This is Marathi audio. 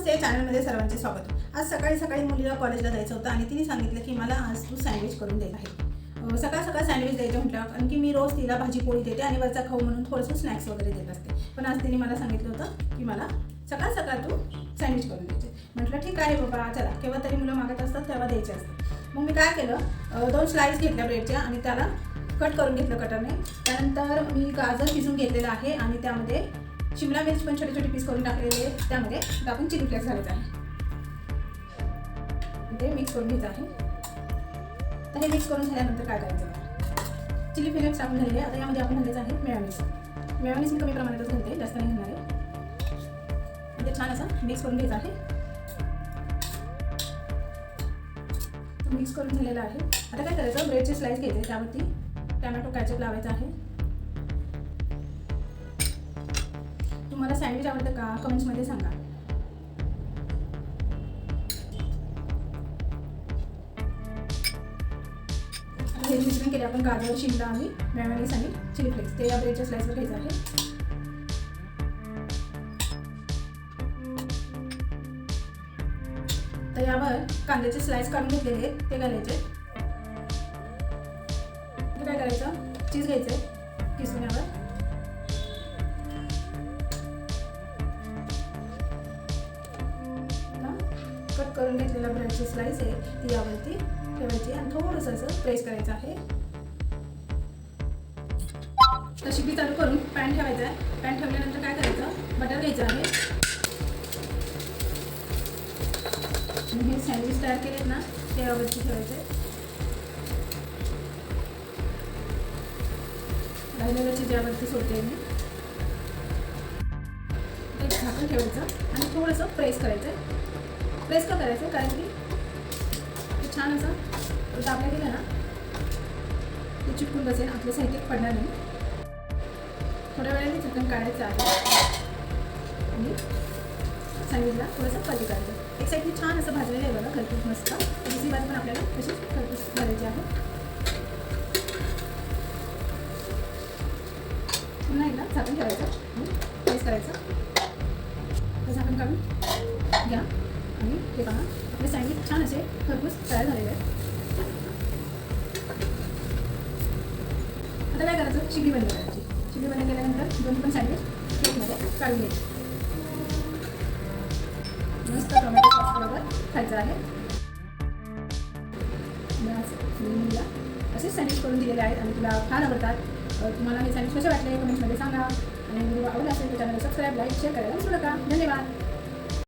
नमस्ते चॅनलमध्ये सर्वांचे स्वागत. आज सकाळी सकाळी मुलीला कॉलेजला जायचं होतं आणि तिने सांगितलं की मला आज तू सँडविच करून देत आहे. सकाळ सकाळ सँडविच द्यायचं म्हटलं कारण की मी रोज तिला भाजी पोळी देते आणि वरचा खाऊ म्हणून थोडंसं स्नॅक्स वगैरे देत असते. पण आज तिने मला सांगितलं होतं की मला सकाळ सकाळ तू सँडविच करून द्यायचे म्हटलं ठीक आहे बाबा चला. केव्हा तरी मुलं मागत असतात तेव्हा द्यायचे असतात. मग मी काय केलं दोन स्लाईस घेतल्या ब्रेडच्या आणि त्याला कट करून घेतलं कटरने त्यानंतर मी गाजर शिजून घेतलेलं आहे आणि त्यामध्ये शिमला मिरची पण छोटे छोटे पीस करून टाकलेले आहे. त्यामध्ये आपण चिली फ्लेक्स घालत आहे ते मिक्स करून घेत आहे. तर हे मिक्स करून झाल्यानंतर काय करायचं? चिली फ्लेक्स टाकून झालेले आहे. आता यामध्ये आपण घालायचं आहे मेयोनीज. मेयोनीज मी कमी प्रमाणातच घालते. जास्त नाही घेणार आहे. ते छान असं मिक्स करून घ्यायचं आहे. मिक्स करून झालेलं आहे. आता काय करायचं? ब्रेडचे स्लाइस घ्यायचे त्यावरती टॅमॅटो कॅचअप लावायचा आहे. तुम्हाला सँडविच आवडतं का? कमेंट्समध्ये सांगा. हे मिश्रण केले आपण गाजर शिमला आणि मेयोनीज आणि चिली फ्लेक्स ते या ब्रेडच्या स्लाइसवर घ्यायचं आहे. तर यावर कांद्याचे स्लाइस काढून घेतलेले आहेत. ते घालायचे. काय करायचं? चीज घ्यायचं. किसून कट करून घेतलेला ब्रेडची स्लाइस आहे ती यावरती ठेवायची आणि थोडंसं असं प्रेस करायचं आहे. तशी बी चालू करून पॅन ठेवायचा आहे. पॅन ठेवल्यानंतर काय करायचं? बटर घ्यायचं आहे. हे सँडविच तयार केलेत ना ते यावरती ठेवायचे राहिलेल्याची ज्यावरती सोडते मी. ते झाकून ठेवायचं आणि थोडंसं प्रेस करायचं प्रेस का करायचं हो? कारण की ते छान असं दाबलं गेलं ना ते चिटकून बसेल. आपलं साहित्य पडणार नाही. थोड्या वेळाने चिकन काढायचं आहे. आणि सांगितलं थोडंसं कधी करायचं एक साईडने छान असं भाजलेलं आहे बघा खरपूस मस्त. दुसरी बाजू पण आपल्याला तशीच खरपूस करायची आहे. पुन्हा एकदा झाकण ठेवायचं. प्रेस करायचं. झाकण काढून घ्या. आणि हे पहा आपले सँडविच छान असे खरपूस तयार झालेले आहेत. आता काय करायचं? चिली बंद करायची. चिली बंद केल्यानंतर दोन्ही पण सँडविच केकमध्ये काढून घ्यायचे. मस्त टोमॅटो सॉस बरोबर खायचं आहे. असेच सँडविच करून दिलेले आहेत आणि तुला फार आवडतात. तुम्हाला हे सँडविच कसे वाटले? कमेंटमध्ये सांगा. आणि व्हिडिओ आवडला असेल तर चॅनलला सबस्क्राईब लाईक शेअर करायला विसरू नका. धन्यवाद.